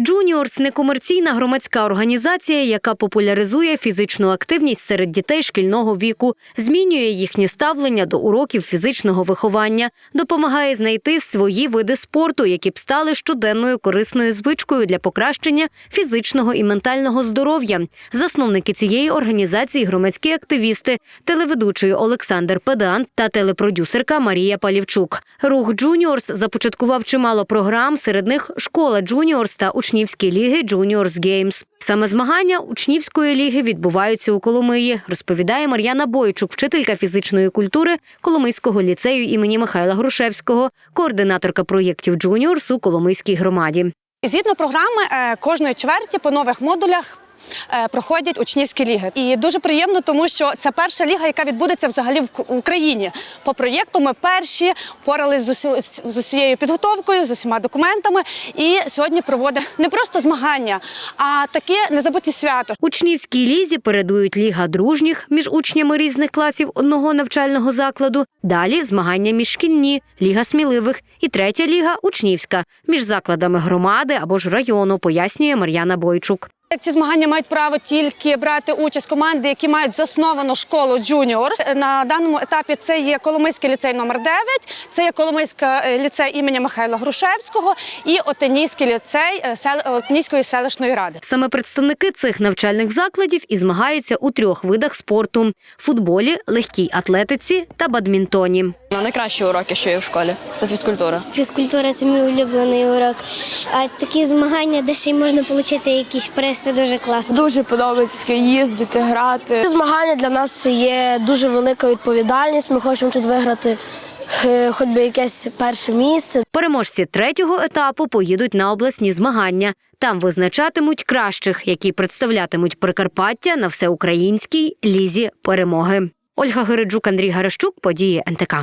Джуніорс некомерційна громадська організація, яка популяризує фізичну активність серед дітей шкільного віку, змінює їхнє ставлення до уроків фізичного виховання, допомагає знайти свої види спорту, які б стали щоденною корисною звичкою для покращення фізичного і ментального здоров'я. Засновники цієї організації громадські активісти, телеведучий Олександр Педан та телепродюсерка Марія Палівчук. Рух Джуніорс започаткував чимало програм. Серед них школа Джуніорс та учнівські ліги Juniors Games. Саме змагання учнівської ліги відбуваються у Коломиї, розповідає Мар'яна Бойчук, вчителька фізичної культури Коломийського ліцею імені Михайла Грушевського, координаторка проєктів Джуніорс у Коломийській громаді. Згідно програми, е, кожної чверті по нових модулях. Е, Проходять учнівські ліги, і дуже приємно, тому що це перша ліга, яка відбудеться взагалі в Україні. По проєкту ми перші порались з, усі, з усією підготовкою, з усіма документами. І сьогодні проводить не просто змагання, а таке незабутнє свято. Учнівській лізі передують ліга дружніх між учнями різних класів одного навчального закладу. Далі змагання міжшкільні, ліга сміливих і третя ліга учнівська між закладами громади або ж району, пояснює Мар'яна Бойчук. Ці змагання мають право тільки брати участь команди, які мають засновану школу джуніор. На даному етапі це є Коломийський ліцей номер 9 це є Коломийська е, ліцей імені Михайла Грушевського і Отенійський ліцей е, Отенійської селищної ради. Саме представники цих навчальних закладів і змагаються у трьох видах спорту: футболі, легкій атлетиці та бадмінтоні. На найкращі уроки, що є в школі, це фізкультура. Фізкультура це мій улюблений урок. А такі змагання, де ще й можна отримати якісь призи, дуже класно. Дуже подобається їздити, грати. Змагання для нас є дуже велика відповідальність. Ми хочемо тут виграти е, хоч би якесь перше місце. Переможці третього етапу поїдуть на обласні змагання. Там визначатимуть кращих, які представлятимуть Прикарпаття на всеукраїнській лізі перемоги. Ольга Гереджук, Андрій Гарещук, події НТК.